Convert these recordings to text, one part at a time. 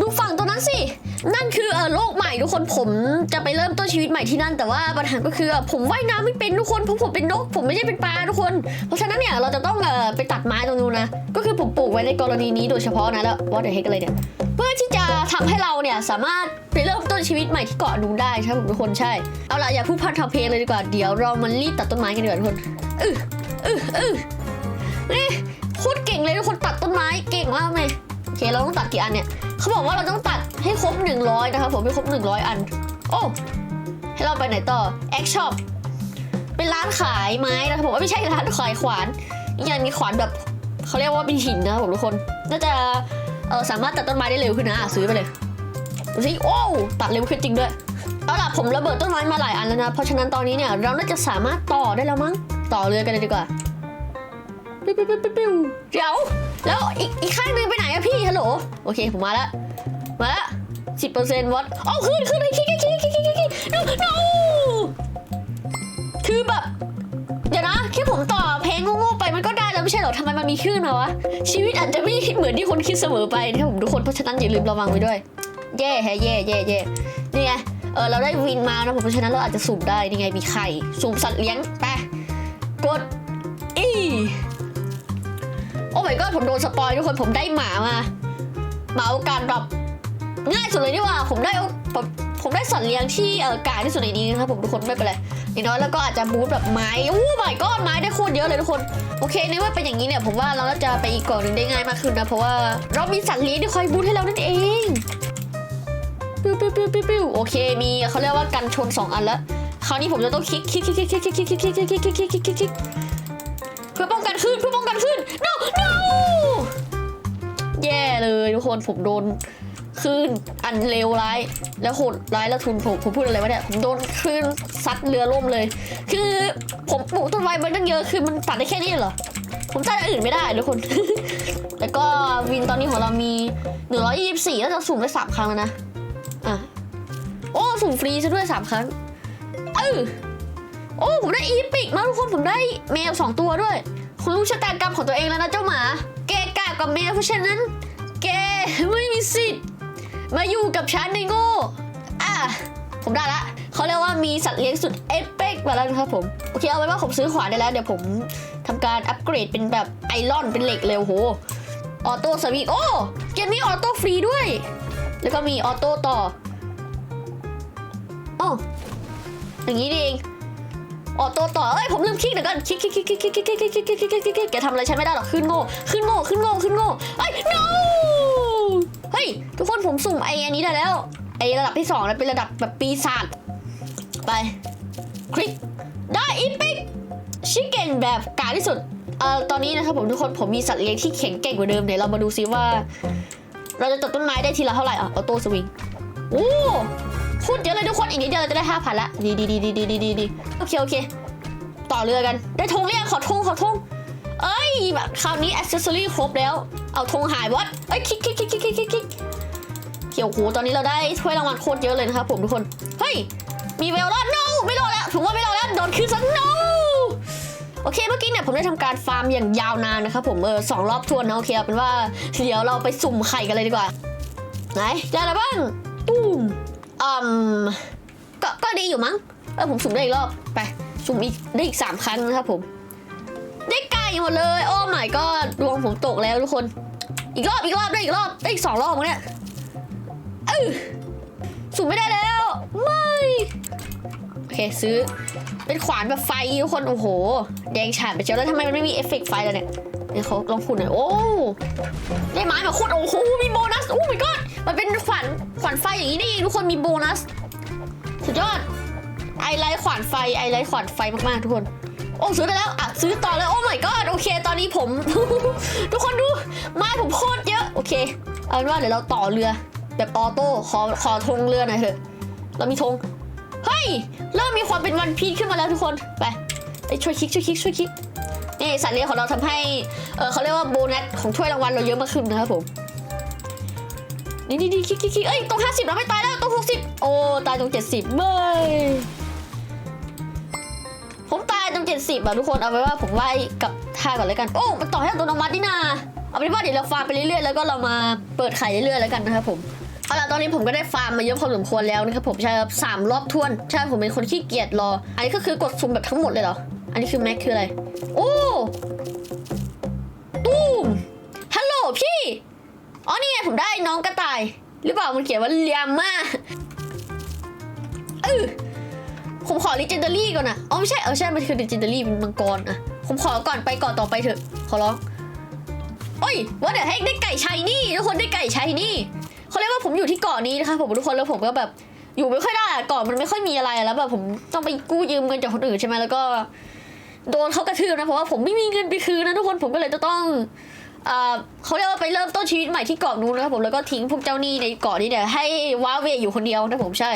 ดูฝั่งตัวนั้นสิ นั่นคือเออโลกใหม่ทุกคนผมจะไปเริ่มต้นชีวิตใหม่ที่นั่น แต่ว่าปัญหาก็คือเอ่อผมว่ายน้ำไม่เป็นทุกคนเพราะผมเป็นนก ผมไม่ใช่เป็นปลาทุกคน เพราะฉะนั้นเนี่ยเราจะต้องเออไปตัดไม้ตรงนู้นนะ ก็คือผมปลูกไว้ในกรณีนี้โดยเฉพาะนะแล้วว่าเดี๋ยวเฮกันเลยเนี่ย เพื่อที่จะทำให้เราเนี่ยสามารถไปเริ่มต้นชีวิตใหม่ที่เกาะนู้นได้ใช่ไหมทุกคนใช่ เอาล่ะอย่าพูดพันทำเพลงเลยดีกว่าเดี๋ยวเรามันรีบตัดต้นไม้กันดีกว่าทุกคนอืออืออือนี่โคตรเก่งเลยทุกคนตัดต้นไม้เก่งมากเลย เคเราต้องตัดกี่อันเนี่ยเขาบอกว่าเราต้องตัดให้ครบ 100 นะครับผมให้ครบ 100 อัน โอ้ให้เราไปไหนต่อแอคช็อปเป็นร้านขายไม้นะครับผมว่าไม่ใช่ร้านขายขวานอีกอย่างมีขวานแบบเขาเรียกว่าเป็นหินนะครับผมทุกคนน่าจะเออสามารถตัดต้นไม้ได้เร็วขึ้นนะซื้อไปเลยดูสิโอ้ตัดเร็วขึ้นจริงด้วยเอาล่ะผมระเบิดต้นไม้มาหลายอันแล้วนะ เพราะฉะนั้นตอนนี้เนี่ยเราน่าจะสามารถต่อได้แล้วมั้ง ต่อเรือกันเลยดีกว่าปิ้วปิ้วปิ้วปิ้วปิ้วเดี๋ยว แล้วอีกอีกข้างนึงไปไหนอะพี่ฮัลโหลโอเคผมมาแล้วมาล้วสิบเปอร์เซ็นต์วัดเอาขึ้นขึ้นเลยคิกคิกคิกคิกคิกคิก no no คือแบบเดี๋ยวนะแค่ผมต่อเพลงโง่ๆไปมันก็ได้แล้วไม่ใช่เหรอทำไมมันมีขึ้นมาวะ ชีวิตอาจจะไม่เหมือนที่คนคิดเสมอไปนะครับผมทุกคนเพราะฉะนั้นอย่าลืมระวังไว้ด้วยแย่แฮะแย่แย่แย่นี่ไงเออเราได้วินมานะผมเพราะฉะนั้นเราอาจจะสุ่มได้นี่ไงมีไข่สุ่มสัตว์เลี้ยงไปกด my god ผมโดนสปอยทุกคนผมได้หมามาหมาโอกาสแบบง่ายสุดเลยนี่ว่าผมได้ผมผมได้สัตว์เลี้ยงที่เออกายที่สุดในนี้นะครับผมทุกคนไม่เป็นไรอย่างน้อยแล้วก็อาจจะบูทแบบไม้โอ้ my god ไม้ได้โคตรเยอะเลยทุกคนโอเคในเมื่อเป็นอย่างนี้เนี่ยผมว่าเราจะไปอีกเกาะหนึ่งได้ง่ายมากขึ้นนะเพราะว่าเรามีสัตว์เลี้ยงที่คอยบูทให้เรานั่นเองปิ้วปิ้วปิ้วปิ้วปิ้วโอเคมีเขาเรียกว่ากันชนสองอันแล้วคราวนี้ผมจะต้องคลิกคลิกคลิกคลิกคลิกคลิกคลิกคลิกคลิกคลิกคลิกคลิกคลิกเพื่อป้องกันขึ้นเพื่อป้องกันขึ้น no เลยทุกคนผมโดนคลื่นอันเลวร้าย แล้วโหดร้ายแล้วทุนผมผมพูดอะไรวะเนี่ยผมโดนคลื่นซัดเรือล่มเลย คือผมปลูกต้นไม้มันตั้งเยอะคือมันตัดได้แค่นี้เหรอผมตัดอย่างอื่นไม่ได้ทุกคน แล้วก็วินตอนนี้ของเรามี 124แล้วจะสุ่มได้สามครั้งแล้วนะอะโอ้สุ่มฟรีซะด้วยสามครั้งเออโอ้ผมได้อีพิกมาทุกคนผมได้แมวสองตัวด้วย คุณรู้ชะตากรรมของตัวเองแล้วนะเจ้าหมาแกกล้ากับแมวเพราะฉะนั้น ไม่มีสิทธิ์ มาอยู่กับฉันในโง่ อะ ผมได้ละเขาเรียกว่ามีสัตว์เลี้ยงสุดเอฟเฟกมาแล้วนะครับผม โอเคเอาไว้ว่าผมซื้อขวานได้แล้ว เดี๋ยวผมทำการอัปเกรดเป็นแบบไอรอนเป็นเหล็กเร็วโห ออโต้สวิตช์โอ้เกมนี้ออโต้ฟรีด้วย แล้วก็มีออโต้ต่ออ๋ออย่างนี้นี่เองออโต้ต่อ เอ้ยผมลืมคลิกเดี๋ยวกันคลิกคลิกคลิกคลิกคลิกคลิกคลิกคลิกคลิกคลิกแกทำอะไรฉันไม่ได้หรอก ขึ้นโง่ ขึ้นโง่ ขึ้นโง่ ขึ้นโง่ เอ้ย no ฮ้ย ทุกคนผมสุ่มไอ้อันนี้ได้แล้ว ไอ้ระดับที่สองแล้วเป็นระดับแบบปีศาจไป คลิก ได้อีพิกชิคเก้นแบบกาที่สุดเอ่อตอนนี้นะครับผมทุกคนผมมีสัตว์เลี้ยงที่แข็งแกร่งกว่าเดิมเดี๋ยวเรามาดูซิว่า เราจะตัดต้นไม้ได้ทีละเท่าไหร่อะออโต้สวิงโอ้โคตรเยอะเลยทุกคนอีกนิดเดียวเราจะได้ห้าพันละดีดีดีดีดีดีดีดีโอเคโอเค ต่อเรือกัน ได้ธงเรียงขอธงขอธงเอ้ยแบบคราวนี้อ c เซสซอรี่ครบแล้ว เอาธงหายวัดเอ้ยคลิกคลิกคลิกคลิกคลิกคลิก ขียวโหตอนนี้เราได้ถ้วยรางวัลโคตรเยอะเลยนะครับผมทุกคน เฮ้ย มีเวลรอด no ไม่รอดแล้วถือว่าไม่รอดแล้วโดนคืนซะ no โอเคเมื่อกี้เนี่ยผมได้ทำการฟาร์มอย่างยาวนานนะครับผมเออสองรอบทวนนะโอเคเอาเป็นว่าเดี๋ยวเราไปสุ่มไข่กันเลยดีกว่าไหนได้อะไรบ้างตุ้มอืมก็ก็ดีอยู่มั้งเออผมสุ่มได้อีกรอบไปสุ่มอีกได้อีกสามครั้งนะครับผม ได้ไก่หมดเลย โอ้ my god ดวงผมตกแล้วทุกคน อีกรอบอีกรอบได้อีกรอบได้อีกสองรอบมั้งเนี่ย เออสุ่มไม่ได้แล้ว ไม่ โอเคซื้อ เป็นขวานแบบไฟทุกคน โอ้โห แดงฉานไปเจ้าแล้วทำไมมันไม่มีเอฟเฟกต์ไฟล่ะเนี่ยเนี่ยเขาลองขุดหน่อย โอ้ ได้ไม้มาขุด โอ้โห มีโบนัส โอ้ my god มันเป็นขวาน ขวานไฟอย่างนี้นี่เองทุกคน มีโบนัส สุดยอด ไอไลท์ขวานไฟ ไอไลท์ขวานไฟมากๆทุกคนโอ้ซื้อได้แล้วอะซื้อต่อเลยโอ้ my god โอเค ตอนนี้ผม ทุกคนดูไม้ผมโคตรเยอะ โอเค เอาเป็นว่าเดี๋ยวเราต่อเรือ แบบออโต้ขอขอธงเรือหน่อยเถอะเรามีธงเฮ้ยเริ่มมีความเป็นวันพีชขึ้นมาแล้วทุกคนไปไปช่วยคลิกช่วยคลิกช่วยคลิกนี่สัตว์เลี้ยงของเราทำให้เออเขาเรียกว่าโบนัสของถ้วยรางวัลเราเยอะมากขึ้นนะครับผมนี่นี่นี่คลิกคลิกคลิกเอ้ยตรงห้าสิบเราไม่ตายแล้วตรงหกสิบโอ้ตายตรงเจ็ดสิบไม่ผมตายตรงเจ็ดสิบอะทุกคนเอาไว้ว่าผมไหว้กับท่าก่อนเลยกันโอ้มันต่อให้อัตโนมัตินี่นาเอาเป็นว่าเดี๋ยวเราฟาร์มไปเรื่อยๆแล้วก็เรามาเปิดไข่เรื่อยๆแล้วกันนะครับผม เอาล่ะตอนนี้ผมก็ได้ฟาร์มมาเยอะพอสมควรแล้วนะครับผมใช่ครับสามรอบทวน ใช่ผมเป็นคนขี้เกียจรอ อันนี้ก็คือกดสุ่มแบบทั้งหมดเลยเหรอ อันนี้คือแม็กคืออะไร โอ้ตูมฮัลโหลพี่ อ๋อนี่ไงผมได้น้องกระต่าย หรือเปล่ามันเขียนว่าเลียมมาเออผมขอ legendary ก่อนนะอ๋อไม่ใช่เออใช่ มันคือ legendary เป็นมังกรอะผมขอก่อนไปก่อนต่อไปเถอะ ขอร้อง โอ้ยว่าเดี๋ยวให้ได้ไก่ชัยนี่ทุกคนได้ไก่ชัยนี่ เขาเรียกว่าผมอยู่ที่เกาะนี้นะคะผมทุกคนแล้วผมก็แบบอยู่ไม่ค่อยได้เกาะมันไม่ค่อยมีอะไรแล้วแบบผมต้องไปกู้ยืมเงินจากคนอื่นใช่ไหมแล้วก็ โดนเขากระทืบนะเพราะว่าผมไม่มีเงินไปคืนนะทุกคนผมก็เลยจะต้องเขาเรียกว่าไปเริ่มต้นชีวิตใหม่ที่เกาะนู้นนะครับผมแล้วก็ทิ้งพวกเจ้าหนี้ในเกาะนี้เนี่ยให้ว้าเวอยู่คนเดียวนะผมใช่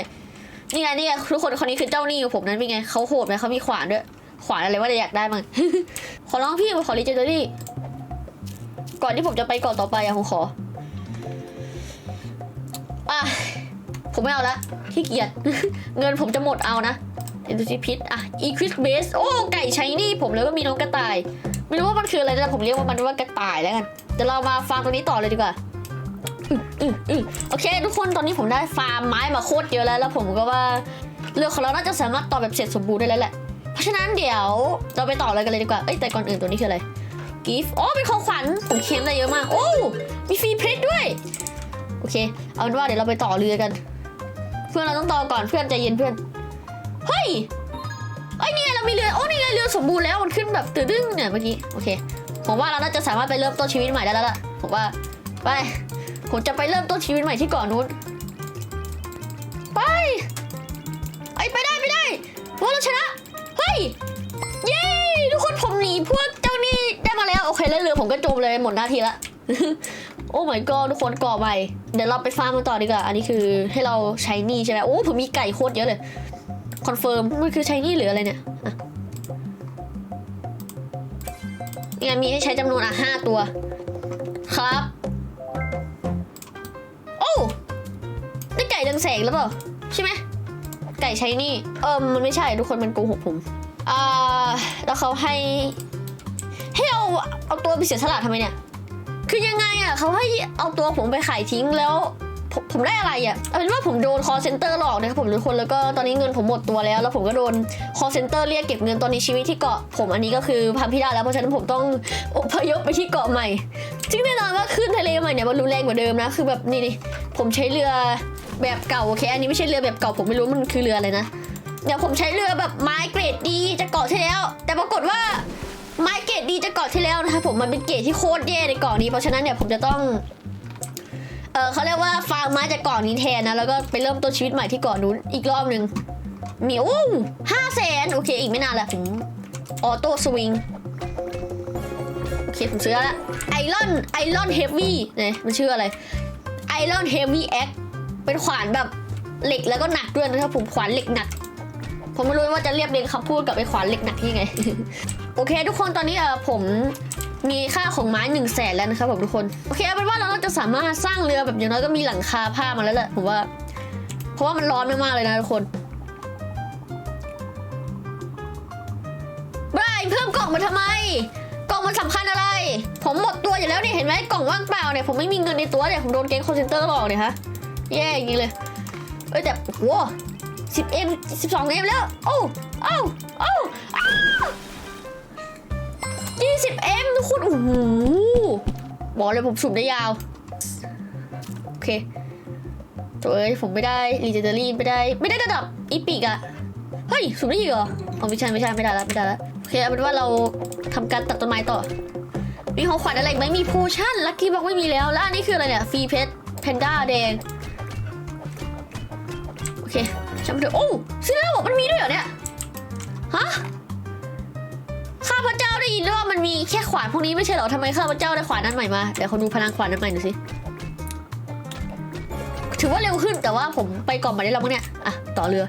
นี่ไงนี่ไงทุกคนคนนี้คือเจ้าหนี้ของผมนั้นเป็นไงเขาโหดไหมเขามีขวานด้วยขวานอะไรว่าจะอยากได้มั้งขอร้องพี่มาขอรีเจนเดอรี่ก่อนที่ผมจะไปเกาะต่อไปอะผมขอ อะผมไม่เอาละขี้เกียจ เงินผมจะหมดเอานะเอ็นดูซิพิษอะอีควิสเบสโอ้ ไก่ใช้นี่ผมแล้วก็มีน้องกระต่าย ไม่รู้ว่ามันคืออะไรนะผมเรียกว่ามันว่ากระต่ายแล้วกันเดี๋ยวเรามาฟาร์มตรงนี้ต่อเลยดีกว่าโอเค ทุกคนตอนนี้ผมได้ฟาร์มไม้มาโคตรเยอะแล้ว แล้วผมก็ว่าเรือของเราน่าจะสามารถต่อแบบเสร็จสมบูรณ์ได้แล้วแหละ เพราะฉะนั้นเดี๋ยวเราไปต่อเลยกันเลยดีกว่า เอ้ยแต่ก่อนอื่นตัวนี้คืออะไรกิฟต์อ๋อเป็นของขวัญผมเค็มได้เยอะมาก โอ้ มีฟรีเพชรด้วย โอเค เอาเป็นว่าเดี๋ยวเราไปต่อเรือกัน เพื่อนเราต้องต่อก่อนเพื่อนใจเย็นเพื่อน เฮ้ยเอ้ยนี่ไงเรามีเรือ โอ้นี่ไงเรือสมบูรณ์แล้วมันขึ้นแบบตื่นดึ้งเนี่ยเมื่อกี้ โอเค ผมว่าเราน่าจะสามารถไปเริ่มต้นชีวิตใหม่ได้แล้วล่ะ ผมว่า ไป ผมจะไปเริ่มต้นชีวิตใหม่ที่เกาะนู้น ไป ไอไปได้ไปได้พวกเราชนะ เฮ้ย เย้ ทุกคนผมหนีพวกเจ้านี่ได้มาแล้ว โอเคแล้วเรือผมก็จมเลยหมดหน้าที่ละ โอ้ my god ทุกคนก่อใหม่เดี๋ยวเราไปฟาร์มกันต่อดีกว่า อันนี้คือให้เราใช้หนี่ใช่ไหมโอ้ผมมีไก่โคตรเยอะเลย คอนเฟิร์ม มันคือใช้หนี่หรืออะไรเนี่ยอะนี่ไงมีให้ใช้จำนวนอะห้าตัว ครับ โอ้ได้ไก่เรืองแสงแล้วเปล่า ใช่ไหม ไก่ใช้นี่ เออมันไม่ใช่ทุกคนมันโกหกผมอ่าแล้วเขาให้ ให้เอาเอาตัวไปเสียสละทำไมเนี่ย คือยังไงอะเขาให้เอาตัวผมไปขายทิ้งแล้วผมผมได้อะไรอะเอาเป็นว่าผมโดน call center หลอกนะครับผมทุกคนแล้วก็ตอนนี้เงินผมหมดตัวแล้ว แล้วผมก็โดน call center เรียกเก็บเงินตอนนี้ชีวิตที่เกาะผมอันนี้ก็คือพังพินาศแล้วเพราะฉะนั้นผมต้องอพยพไปที่เกาะใหม่ซึ่งแน่นอนว่าขึ้นทะเลใหม่เนี่ยมันรุนแรงกว่าเดิมนะคือแบบนี่นี่ผมใช้เรือแบบเก่าโอเคอันนี้ไม่ใช่เรือแบบเก่าผมไม่รู้มันคือเรืออะไรนะเดี๋ยวผมใช้เรือแบบไม้เกรดดีจะเกาะที่แล้ว แต่ปรากฏว่า ไม้เกรดดีจะเกาะที่แล้วนะคะผมมันเป็นเกรดที่โคตรแย่ในเกาะนี้เพราะฉะนั้นเนี่ยผมจะต้องเออเขาเรียกว่าฟาร์มไม้จากเกาะนี้แทนนะแล้วก็ไปเริ่มต้นชีวิตใหม่ที่เกาะนู้นอีกรอบหนึ่งมีโอ้ห้าแสนโอเคอีกไม่นานแหละผมออโต้สวิงโอเคผมซื้อล้วไอรอนไอรอนเฮฟวี่เนี่ยมันชื่ออะไรไอรอนเฮฟวี่แอคเป็นขวานแบบเหล็กแล้วก็หนักด้วยนะครับผมขวานเหล็กหนัก ผมไม่รู้ว่าจะเรียบเรียงคำพูดกับไอ้ขวานเหล็กหนักยังไง โอเค ทุกคนตอนนี้เออผมมีค่าของไม้หนึ่งแสนแล้วนะครับผมทุกคน โอเคเอาเป็นว่าเราจะสามารถสร้างเรือแบบอย่างน้อยก็มีหลังคาผ้ามาแล้วแหละผมว่า เพราะว่ามันร้อนมากๆเลยนะทุกคนบรายเพิ่มกล่องมาทำไม กล่องมันสำคัญอะไร ผมหมดตัวอยู่แล้วนี่เห็นไหมกล่องว่างเปล่าเนี่ยผมไม่มีเงินในตัวเนี่ยผมโดนแก๊งคอนเซนเตอร์หลอกเนี่ยฮะแย่จริงเลยเอ้แต่โว้ สิบเอ็มสิบสองเอ็มแล้ว โอ้โอ้โอ้ยี่สิบเอ็มทุกคนโอ้โหบอกเลยผมสูบได้ยาว โอเคตัวเอ้ยผมไม่ได้รีเจนเดอรี่ไม่ได้ ไม่ได้ระดับอีปิกอะเฮ้ยสูบได้อีกเหรอออไม่ใช่ไม่ใช่ไม่ได้แล้วไม่ได้แล้วโอเคเอาเป็นว่าเราทำการตัดต้นไม้ต่อ มีของขวัญอะไรไหมมีโพชั่นลัคกี้บ็อกไม่มีแล้วแล้วอันนี้คืออะไรเนี่ยฟรีเพชรแพนด้าแดงโอเค จำเถอะโอ้ซื้อแล้วมันมีด้วยเหรอเนี่ยฮะข้าพเจ้าได้ยินว่ามันมีแค่ขวานพวกนี้ไม่ใช่เหรอทำไมข้าพเจ้าได้ขวานนั้นใหม่มาเดี๋ยวเขาดูพลังขวานนั้นใหม่หน่อยสิถือว่าเร็วขึ้นแต่ว่าผมไปก่อนมาได้แล้วมั้งเนี่ยอะต่อเรือ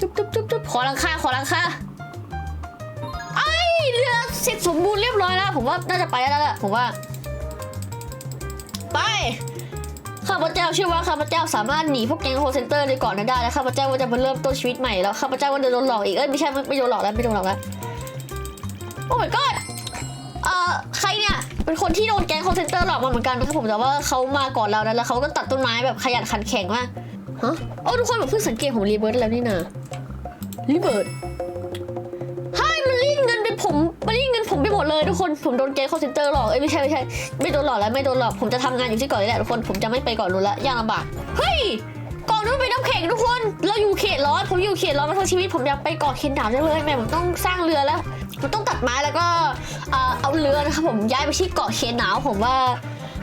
จุ๊บจุ๊บจุ๊บจุ๊บขอลังคาขอลังคาไอ้ยเรือเสร็จสมบูรณ์เรียบร้อยแล้ว ผมว่าน่าจะไปได้แล้วล่ะผมว่า ไป ข้าพเจ้าเชื่อว่าข้าพเจ้าสามารถหนีพวกแก๊งโฮเซนเตอร์ในก่อนนั้นได้และข้าพเจ้าก็จะมาเริ่มต้นชีวิตใหม่แล้วข้าพเจ้าก็จะโดนหลอกอีกเอ้ยไม่ใช่ไม่โดนหลอกแล้วไม่โดนหลอกแล้วโอ้ my god เอ่อใครเนี่ยเป็นคนที่โดนแก๊งคอร์เซนเตอร์หลอกมาเหมือนกันนะครับผมแต่ว่าเขามาก่อนเรานะแล้วเขาก็ตัดต้นไม้แบบขยันขันแข็งมากฮะโอ้ทุกคนแบบเพิ่งสังเกตของรีเบิร์ดแล้วนี่นะรีเบิร์ด เลยทุกคนผมโดนแก๊งคอร์เซนเตอร์หลอกเอ้ยไม่ใช่ไม่ใช่ไม่โดนหลอกแล้วไม่โดนหลอกผมจะทำงานอยู่ที่เก่อนนี่แหละทุกคนผมจะไม่ไปเก่อนนู้นละยากลำบากเฮ้ยเก่อนนู้นเป็นน้ำแข็งทุกคนเราอยู่เขตร้อนผมอยู่เขตร้อนมาทั้งชีวิตผมอยากไปเกาะเคนดาวจังเลยแม่ผมต้องสร้างเรือแล้วผมต้องตัดไม้แล้วก็เอาเรือนะครับผมย้ายไปที่เกาะเคนหนาวผมว่า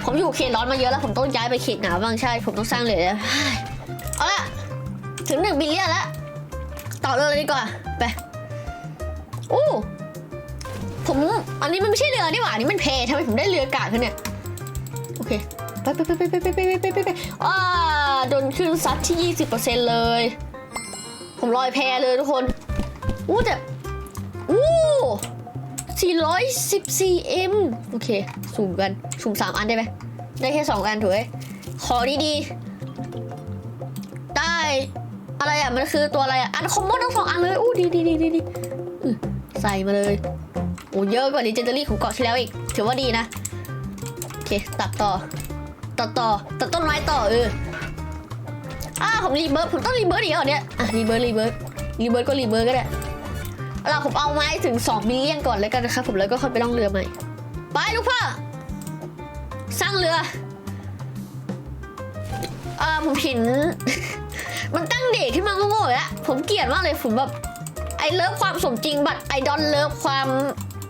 ผมอยู่เขตร้อนมาเยอะแล้วผมต้องย้ายไปเขตหนาวบ้างใช่ ผมต้องสร้างเรือแล้วเฮ้ยเอาละถึงหนึ่งบิลเลียนแล้วต่อเรือเลยดีกว่าไปโอ้ ผมอันนี้มันไม่ใช่เรือนี่หว่าอันนี้มันเพทำไมผมได้เรือกาดขึ้นเนี่ยโอเคไปไปไปไปไปไปไปไปไปไปอ่าโดนคลื่นซัดที่ 20%เลย ผมลอยแพเลยทุกคนอู้แต่อู้414 m โอเคสุ่มกันสุ่มสามอันได้ไหมได้แค่สองอันถูกไหมขอดีๆได้อะไรอะ มันคือตัวอะไรอะ อันคอมมอนทั้งสองอันเลยอู้ดีดีดีดีใส่มาเลย อ้เยอะกว่า Legendary ของเกาะที่แล้วอีก ถือว่าดีนะ โอเค ตัดต่อ ตัดต่อ ตัดต้นไม้ต่อเอออ้าผมรีเบิร์ดผมต้องรีเบิร์ดอีกเหรอเนี่ย อะรีเบิร์ดรีเบิร์ดรีเบิร์ดก็รีเบิร์ดก็ได้เราผมเอาไม้ถึง2มิลเลียนก่อนแล้วกันนะครับผมแล้วก็ค่อยไปล่องเรือใหม่ ไปลูกพ่อ สร้างเรือ เออผมเห็น มันตั้งเด็กขึ้นมาโง่ๆแล้วผมเกลียดมากเลยผมแบบไอเลิฟความสมจริงบัตไอดอนเลิฟความ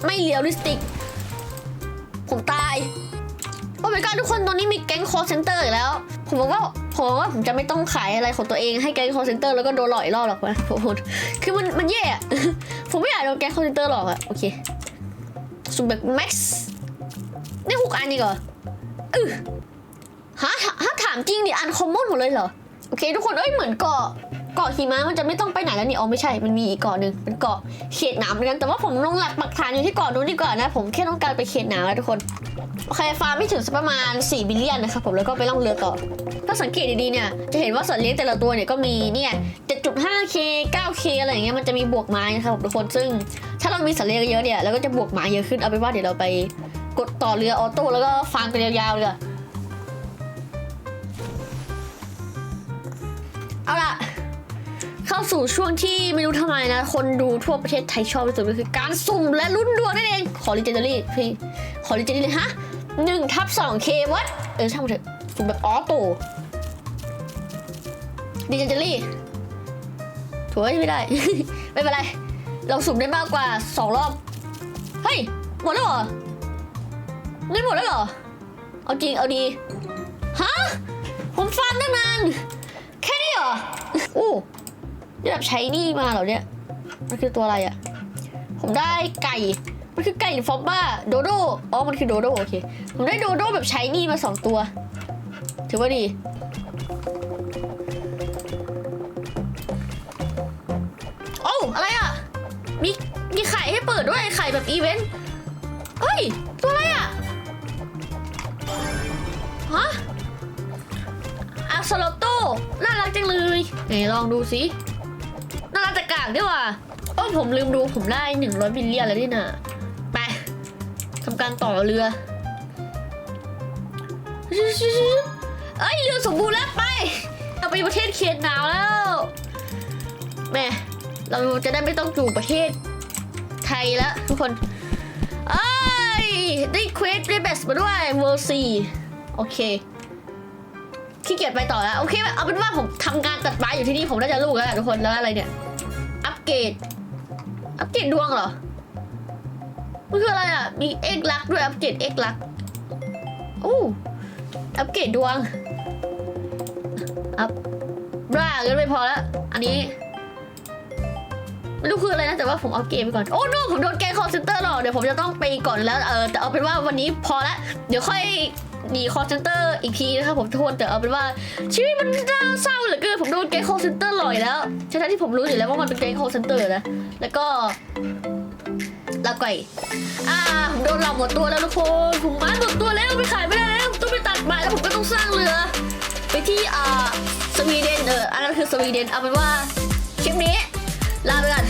ไม่เรียลลิสติก ผมตาย โอ้ my god ทุกคนตอนนี้มีแก๊งคอร์เซนเตอร์อีกแล้ว ผมบอกว่าผมบอกว่าผมจะไม่ต้องขายอะไรของตัวเองให้แก๊งคอร์เซนเตอร์แล้วก็โดนหลอกอีกรอบหรอกนะผมคือมันมันแย่ผมไม่อยากโดนแก๊งคอร์เซนเตอร์หลอกอะโอเคสุ่มแบบแม็กซ์ได้หกอันอีกเหรออือฮะฮะถามจริงดิอันคอมมอนหมดเลยเหรอ โอเค ทุกคนเอ้ยเหมือนเกาะ เกาะหิมะมันจะไม่ต้องไปไหนแล้วนี่อ๋อไม่ใช่มันมีอีกเกาะหนึ่งเป็นเกาะเขตหนาวเหมือนกันแต่ว่าผมลงหลักปักฐานอยู่ที่เกาะนู้นดีกว่านะผมแค่ต้องการไปเขตหนาวนะทุกคนโอเคฟาร์มไม่ถึงสักประมาณ4บิลเลียนนะครับผมแล้วก็ไปล่องเรือต่อ ถ้าสังเกตดีๆเนี่ยจะเห็นว่าสัตว์เลี้ยงแต่ละตัวเนี่ยก็มีเนี่ย 7.5k 9k อะไรอย่างเงี้ยมันจะมีบวกไม้นะครับผมทุกคนซึ่ง ถ้าเรามีสัตว์เลี้ยงเยอะเนี่ยเราก็จะบวกไม้เยอะขึ้นเอาเป็นว่าเดี๋ยวเราไปกดต่อเรือออโต้แล้วก็ฟาร์มกันยาวๆเลยเอาล่ะาสู่ช่วงที่ไม่รู้ทำไมนะ คนดูทั่วประเทศไทยชอบที่สุดก็คือการสุ่มและลุ้นดวงนั่นเอง ขอรีเจนเดอรี่พี่ขอรีเจนเดอรี่ฮะหนึ่งทับสองเควัดเออช่างมันเถอะสุ่มแบบออโต้รีเจนเดอรี่ถูกไหมไม่ได้ ไม่เป็นไร เราสุ่มได้มากกว่าสองรอบ เฮ้ย หมดแล้วเหรอเงินหมดแล้วเหรอ เอาจริงเอาดี ฮะ ผมฟังตั้งนาน แค่นี้เหรอ โอ้ ได้แบบใช้นี่มาเหรอเนี่ย มันคือตัวอะไรอะผมได้ไก่ มันคือไก่หรือฟอบบ้าโดโดอ๋อ มันคือโดโดโอเค ผมได้โดโดแบบใช้นี่มาสองตัว ถือว่าดี โอ้อะไรอะมีมีไข่ให้เปิดด้วยไข่แบบอีเวนต์ เฮ้ย ตัวอะไรอะฮะอักษรโตน่ารักจังเลย ไหนลองดูสิ กแต่กากด้วยว่ะโอ้ผมลืมดูผมได้100บิลเลียนแล้วนี่นะไปทำการต่อเรือเอ้ยเรือสมบูรณ์แล้วไปเอาไปประเทศเขตหนาวแล้วแม่เราจะได้ไม่ต้องอยู่ประเทศไทยแล้วทุกคนเอ้ยได้เควสได้เบสมาด้วยเวอร์ซีโอเคขี้เกียจไปต่อแล้วโอเค เอาเป็นว่าผมทำงานตัดไม้อยู่ที่นี่ผมน่าจะรู้แล้วแหละทุกคนแล้วอะไรเนี่ย เกรด อัปเกรดดวงเหรอ มันคืออะไรอะ มีเอกลักษ์ด้วยอัปเกรดเอกลักษณ์โอ้อัปเกรดดวง อัพบ้าเกินไม่พอแล้ว อันนี้ไม่รู้คืออะไรนะ แต่ว่าผมเอาเกมไปก่อน โอ้โนผมโดนแกงคอร์เซนเตอร์หรอกเดี๋ยวผมจะต้องไปก่อนแล้ว เออแต่เอาเป็นว่าวันนี้พอละ เดี๋ยวค่อย หนีคอร์เซนเตอร์อีกทีนะครับผมทุกคนแต่เอาเป็นว่า ชีวิตมันน่าเศร้าเหลือเกินผมโดนแกงคอร์เซนเตอร์หลอยแล้วทั้งที่ผมรู้อยู่แล้วว่ามันเป็นแกงคอร์เซนเตอร์นะแล้วก็ลาไก่อ่าผมโดนหลอกหมดตัวแล้วทุกคนผมไม้หมดตัวแล้วไปขายไม่ได้แล้วต้องไปตัดไม้แล้วผมก็ต้องสร้างเรือ ไปที่อ่าสวีเดนเอออันนั้นคือสวีเดนเอาเป็นว่าคลิปนี้ลาไปก่อน